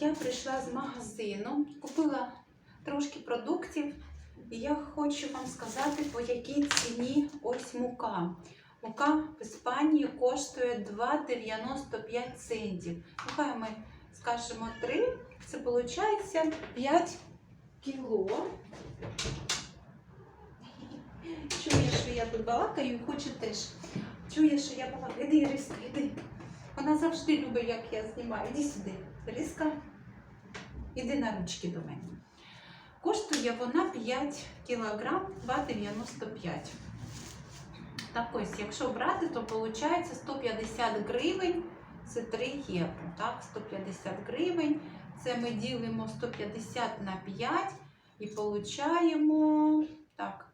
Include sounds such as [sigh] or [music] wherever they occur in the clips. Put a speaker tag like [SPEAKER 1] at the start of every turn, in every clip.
[SPEAKER 1] Я прийшла з магазину, купила трошки продуктів, і я хочу вам сказати, по якій ціні ось мука. Мука в Іспанії коштує 2,95 центів. Ну, хай ми скажемо 3, це виходить 5 кіло. Чує, що я тут балакаю хоче теж. Чує, що я балакаю. Іди, Іриска, іди. Вона завжди любить, як я знімаю. Іди сюди. Іриска, іди на ручки до мене. Коштує вона 5 кілограм 2,95. Так ось, якщо брати, то виходить 150 гривень, це 3 євро. Так, 150 гривень. Це ми ділимо 150 на 5 і получаємо так,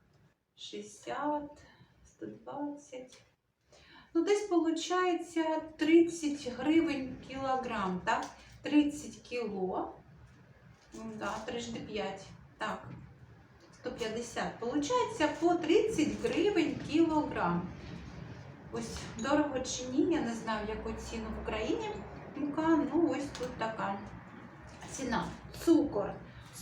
[SPEAKER 1] 60, 120. Ну, десь виходить 30 гривень кілограм, так? 30 кіло. Да, 3 5. Так. 150. Получається по 30 гривень кілограм. Ось дорого чи ні, я не знаю, яку ціну в Україні. Мука, ну ось тут така ціна. Цукор.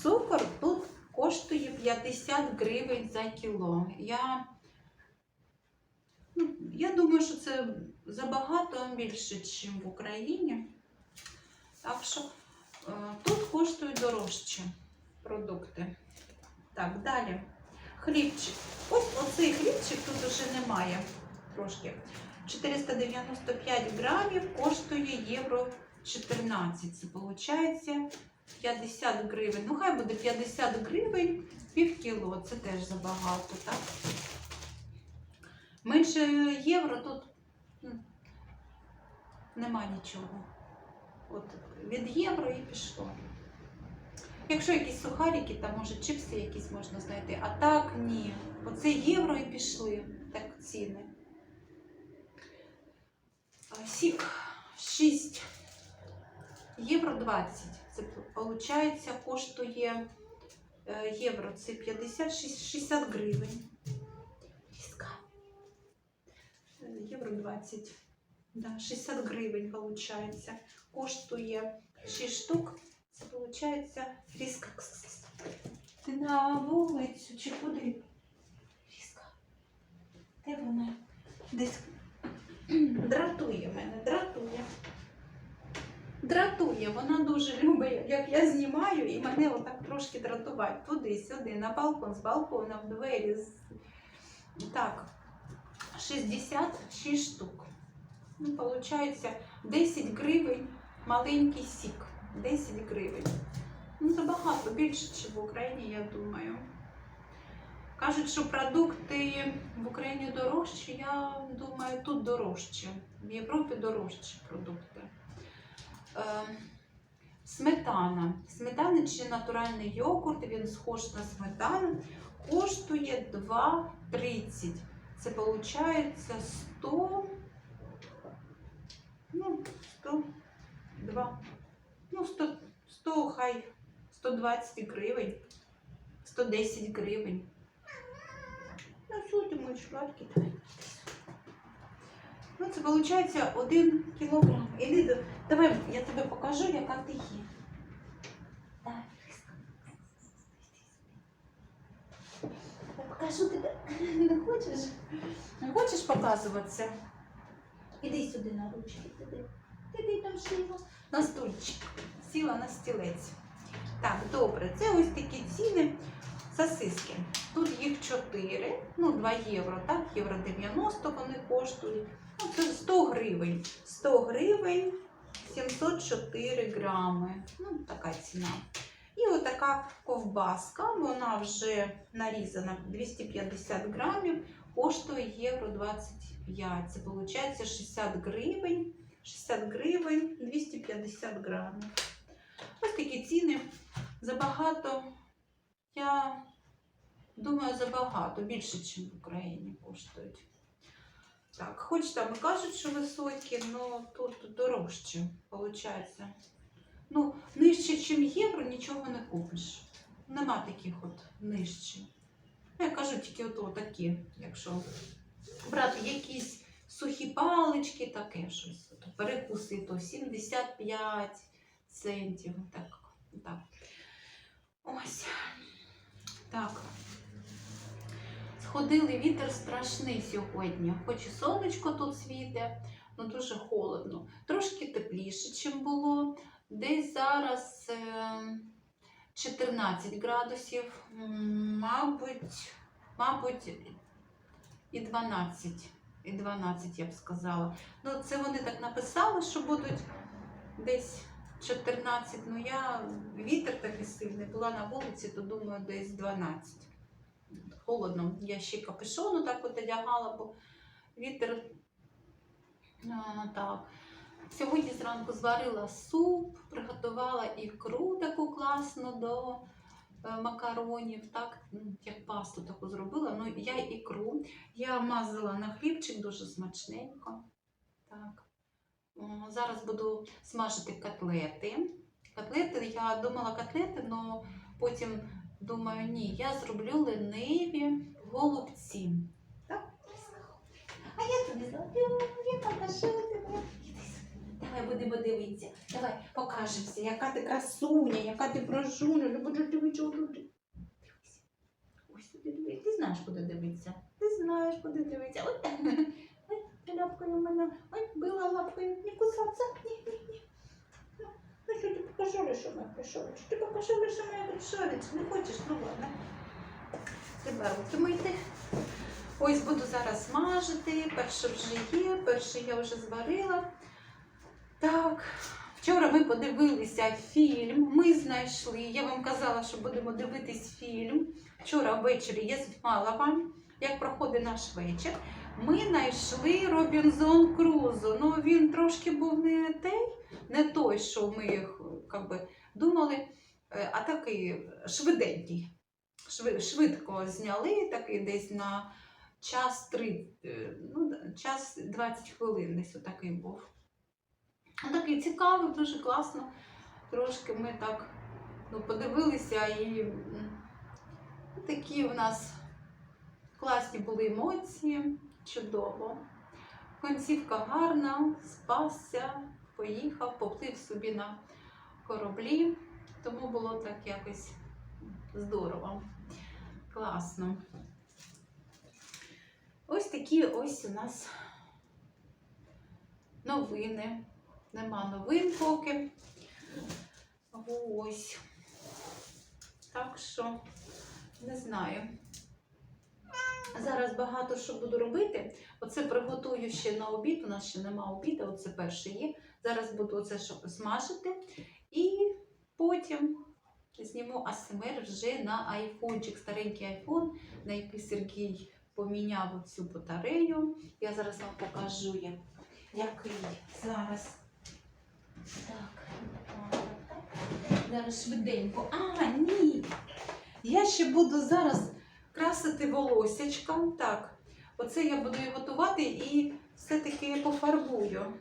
[SPEAKER 1] Цукор тут коштує 50 гривень за кіло. Я, ну, я думаю, що це забагато більше, ніж в Україні. Так що е, тут коштують дорожче продукти. Так, далі. Хлібчик. Ось оцей хлібчик тут вже немає трошки. 495 грамів коштує євро 14. Це виходить 50 гривень. Ну, хай буде 50 гривень пів кіло. Це теж забагато, так? Менше євро тут нема нічого. От від євро і пішло. Якщо якісь сухарики, там може чипси якісь можна знайти. А так ні. Оце євро і пішли так ціни. Сік 6 євро 20. Це виходить, коштує е, євро. Це 50 60 гривень. Е, Євро 20. Да, 60 гривень виходить. Коштує 6 штук. Це виходить різка. Ти на вулицю чи куди? Різка. Де вона? Десь дратує мене, дратує. Дратує, вона дуже любить, як я знімаю, і мене отак трошки дратувати. Туди-сюди, на балкон, з балкона, в двері. з- Так, 66 штук. Ну, виходить, 10 гривень маленький сік. 10 гривень. Ну, забагато, більше, ніж в Україні, я думаю. Кажуть, що продукти в Україні дорожчі, я думаю, тут дорожче. В Європі дорожчі продукти. Е, сметана. Сметана чи натуральний йогурт, він схож на сметану, коштує 2,30. Це виходить 100, ну, 102, ну, 100, 100 хай 120 гривень, 110 гривень. Ну, ти мої шкладки. Ну, це виходить 1 кілограм. Іди, давай я тебе покажу, яка ти є. Давай, покажу тебе. [laughs] Не хочеш? Не хочеш показуватися? Іди сюди на ручки. Іди. Іди там сіла. На стульчик. Сіла на стілець. Так, добре. Це ось такі ціни. Сосиски. Тут їх 4, ну 2 євро, так, євро 90 вони коштують. Ну, це 100 гривень. 100 гривень 704 грами. Ну, така ціна. І отака ковбаска, вона вже нарізана 250 грамів, коштує євро 25. Це виходить 60 гривень. 60 гривень 250 грамів. Ось такі ціни. Забагато. Я думаю, забагато, більше, ніж в Україні коштують. Так, хоч там і кажуть, що високі, але тут дорожче, виходить. Ну, нижче, ніж євро, нічого не купиш. Нема таких от нижче. Ну, Я кажу тільки от такі, якщо брати якісь сухі палички, таке щось. От перекуси, то 75 центів. Так, так. Ось. Так. Сходили вітер страшний сьогодні. Хоч і сонечко тут світе, але дуже холодно. Трошки тепліше, ніж було. Десь зараз е, 14 градусів, мабуть, мабуть, і 12. І 12, я б сказала. Ну, це вони так написали, що будуть десь 14. Ну, я вітер такий сильний, була на вулиці, то думаю, десь 12. Холодно. Я ще капюшону так от одягала, бо вітер. А, так. Сьогодні зранку зварила суп, приготувала ікру таку класну до е, макаронів, так, як пасту таку зробила. Ну, я ікру. Я мазала на хлібчик дуже смачненько. Так. Зараз буду смажити котлети. Котлети, я думала котлети, але потім думаю, ні, я зроблю лениві голубці. Так? А я тобі зроблю, я покажу тебе. Давай будемо дивитися. Давай покажемося, яка ти красуня, яка ти прожуня. Не буду дивитися. Дивися. Ось туди дивись. Ти знаєш, куди дивитися. Ти знаєш, куди дивитися. Ой, ой, ти лапкою мене. Ой, била лапкою. Не кусаться. Ні, ні, ні. Ну, що ти покажи, що моя пришович? Ти покажи, що моя пришович. Не хочеш, ну ладно. Тебе руки. Ось буду зараз смажити. Перше вже є, перше я вже зварила. Так, вчора ми подивилися фільм. Ми знайшли. Я вам казала, що будемо дивитись фільм. Вчора ввечері я знімала вам, як проходить наш вечір. Ми знайшли Робінзон Крузо. Ну він трошки був не той, не той, що ми би, думали, е, а такий швиденький. Швидко зняли, такий десь на час 3, ну, час 20 хвилин десь отакий був. Такий цікавий, дуже класно. Трошки ми так ну, подивилися і такі у нас класні були емоції, чудово. Концівка гарна, спасся, поїхав, поплив собі на кораблі, тому було так якось здорово, класно. Ось такі ось у нас новини. Нема новин поки. Ось. Так що не знаю. Зараз багато що буду робити. Оце приготую ще на обід. У нас ще нема обіду, оце перше є. Зараз буду оце смажити. І потім зніму АСМР вже на айфончик, старенький айфон, на який Сергій поміняв цю батарею. Я зараз вам покажу, як, який зараз. Так, так, так. Зараз швиденько. А, ні. Я ще буду зараз красити волосячка. Так, оце я буду і готувати і все-таки пофарбую.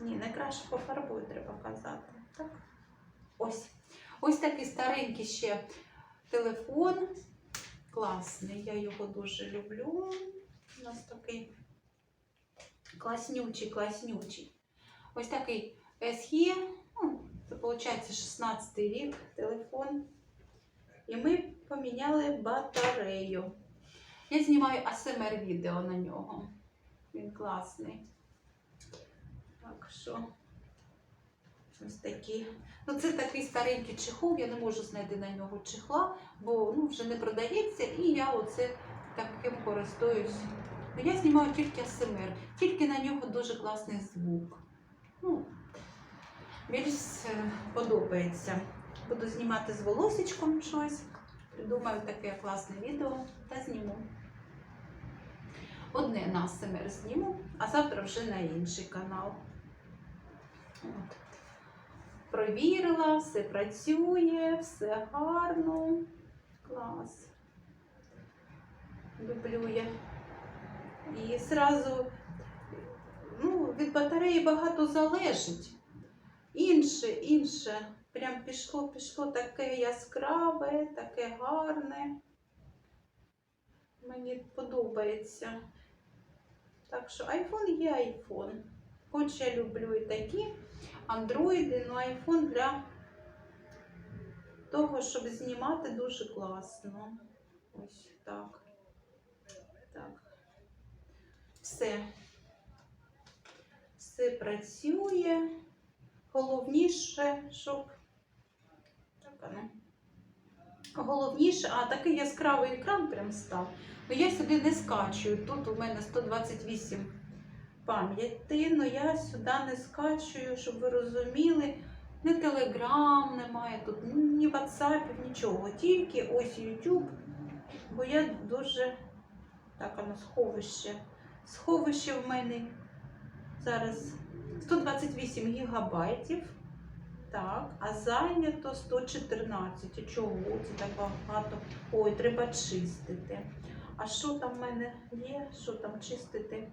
[SPEAKER 1] Ні, не краще пофарбую, треба казати. Так. Ось. Ось такий старенький ще телефон. Класний, я його дуже люблю. У нас такий класнючий, класнючий. Ось такий SE, ну, це виходить 16 рік телефон. І ми поміняли батарею. Я знімаю ASMR відео на нього. Він класний. Так що, ось такі. Ну, це такий старенький чехол, я не можу знайти на нього чехла, бо ну, вже не продається, і я оце таким користуюсь. Ну, я знімаю тільки ASMR, тільки на нього дуже класний звук. Ну, більш е, подобається. Буду знімати з волосечком щось. Придумаю таке класне відео та зніму. Одне на АСМР зніму, а завтра вже на інший канал. От. Провірила, все працює, все гарно. Клас. Люблю я. І зразу ну, від батареї багато залежить. Інше, інше. Прям пішло, пішло таке яскраве, таке гарне. Мені подобається. Так що айфон є айфон. Хоч я люблю і такі андроїди, ну айфон для того, щоб знімати дуже класно. Ось так. Так. Все. Все працює. Головніше, щоб. Так, ну. Головніше, а такий яскравий екран прям став. Ну я сюди не скачую. Тут у мене 128 пам'яті, але я сюди не скачую, щоб ви розуміли. Ні Телеграм немає тут, ні WhatsApp, нічого. Тільки ось YouTube. Бо я дуже. Так, воно сховище. Сховище в мене зараз 128 гігабайтів. Так, а зайнято 114. Чого це так багато? Ой, треба чистити. А що там в мене є? Що там чистити?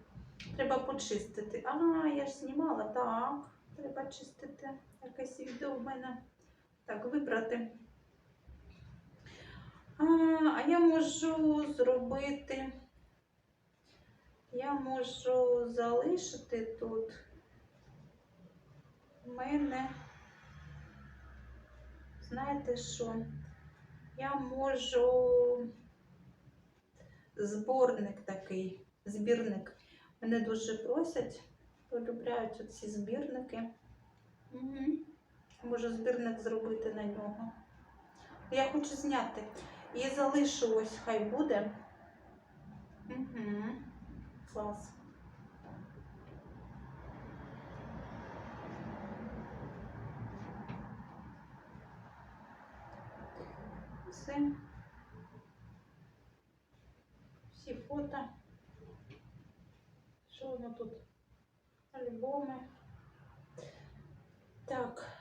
[SPEAKER 1] Треба почистити. А, я ж знімала, так. Треба чистити. Якесь відео в мене. Так, вибрати. А, а я можу зробити. Я можу залишити тут. Мене. Знаєте що? Я можу зборник такий, збірник. Мене дуже просять, полюбляють оці збірники. Угу. Можу збірник зробити на нього. Я хочу зняти. І залишу ось, хай буде. Угу. Клас. Все. Всі фото. Що воно тут? Альбоми. Так.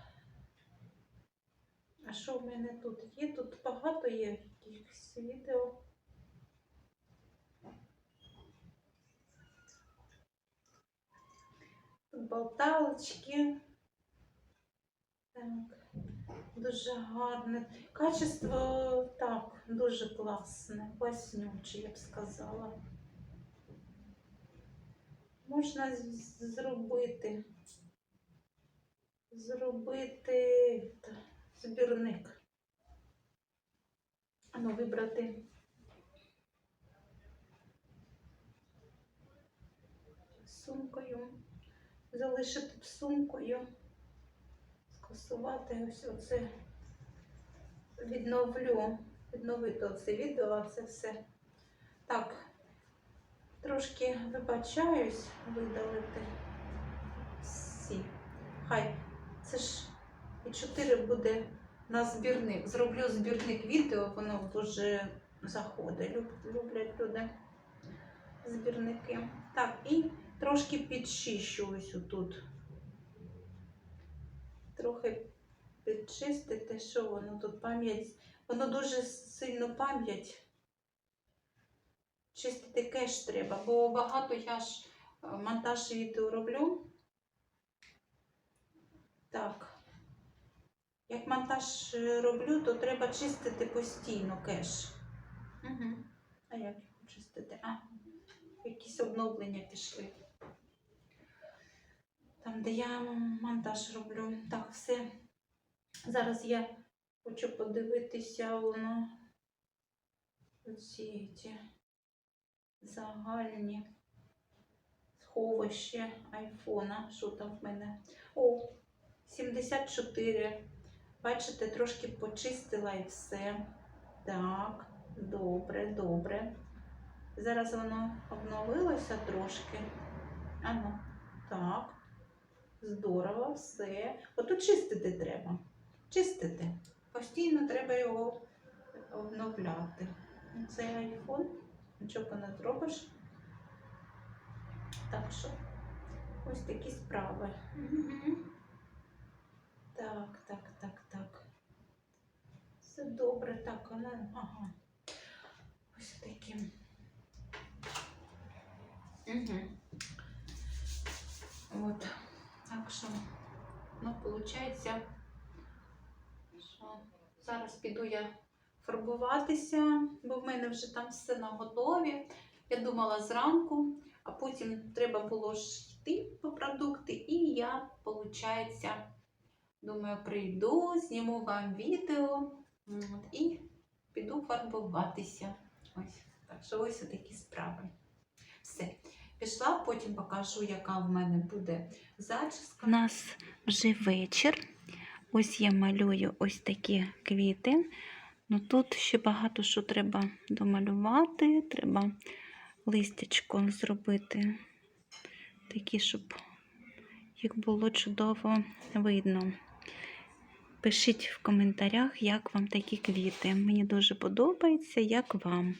[SPEAKER 1] А що в мене тут є? Тут багато є якихось відео. Тут болталочки. Так. Дуже гарне. Качество так, дуже класне, класнюче, я б сказала. Можна зробити, зробити збірник. Ну, вибрати. Сумкою. Залишити сумкою скасувати ось оце відновлю, відновити оце відео, а це все. Так, трошки вибачаюсь видалити всі. Хай, це ж і 4 буде на збірник. Зроблю збірник відео, воно дуже заходить. Люб- Люблять люди збірники. Так, і трошки підчищу ось отут трохи підчистити, що воно тут пам'ять. Воно дуже сильно пам'ять. Чистити кеш треба, бо багато я ж е, монтаж відео роблю. Так. Як монтаж е, роблю, то треба чистити постійно кеш. Угу. А як його чистити? А, якісь обновлення пішли. Там, де я монтаж роблю. Так, все. Зараз я хочу подивитися воно оці ці загальні сховище айфона. Що там в мене? О, 74. Бачите, трошки почистила і все. Так, добре, добре. Зараз воно обновилося трошки. Ану, так. Здорово, все. Отут чистити треба. Чистити. Постійно треба його обновляти. Цей айфон, нічого не зробиш. Так що ось такі справи. Так, так, так, так. Все добре, так, але ага. Ось таким. Угу. От. Так що, ну, виходить, що зараз піду я фарбуватися, бо в мене вже там все на готові. Я думала зранку, а потім треба було ж йти по продукти, і я, виходить, думаю, прийду, зніму вам відео і піду фарбуватися. Ось, так що ось такі справи. Все. Пішла, потім покажу, яка в мене буде зачіска. У нас вже вечір. Ось я малюю ось такі квіти. Ну тут ще багато що треба домалювати. Треба листячко зробити такі, щоб їх було чудово видно. Пишіть в коментарях, як вам такі квіти. Мені дуже подобається, як вам.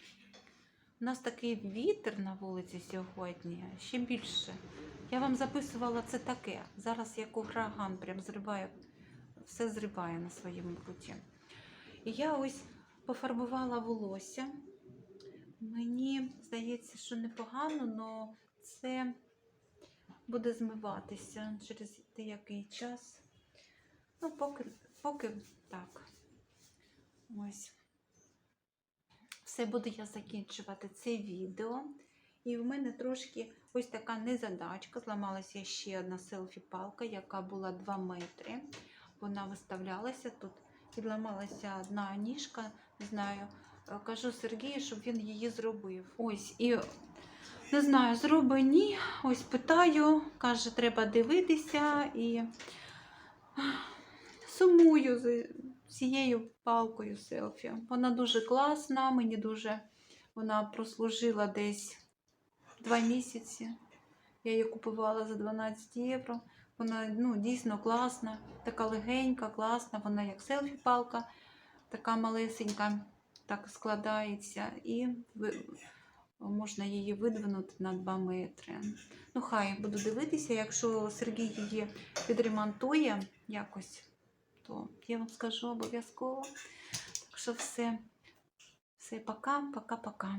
[SPEAKER 1] У нас такий вітер на вулиці сьогодні, ще більше. Я вам записувала це таке. Зараз як ураган прям зриває, все зриває на своєму путі. І я ось пофарбувала волосся. Мені здається, що непогано, але це буде змиватися через деякий час. Ну, поки, поки так. Ось. Все буду я закінчувати це відео. І в мене трошки ось така незадачка. Зламалася ще одна селфі-палка, яка була 2 метри. Вона виставлялася тут. Відламалася одна ніжка, не знаю. Е, Кажу Сергію, щоб він її зробив. Ось, і не знаю, зроби ні. Ось питаю, каже, треба дивитися і сумую цією палкою селфі. Вона дуже класна, мені дуже вона прослужила десь два місяці. Я її купувала за 12 євро. Вона ну, дійсно класна, така легенька, класна, вона як селфі-палка, така малесенька, так складається, і можна її видвинути на 2 метри. Ну, хай буду дивитися, якщо Сергій її підремонтує якось, то я вам скажу обов'язково. Так що все, все, пока, пока, пока.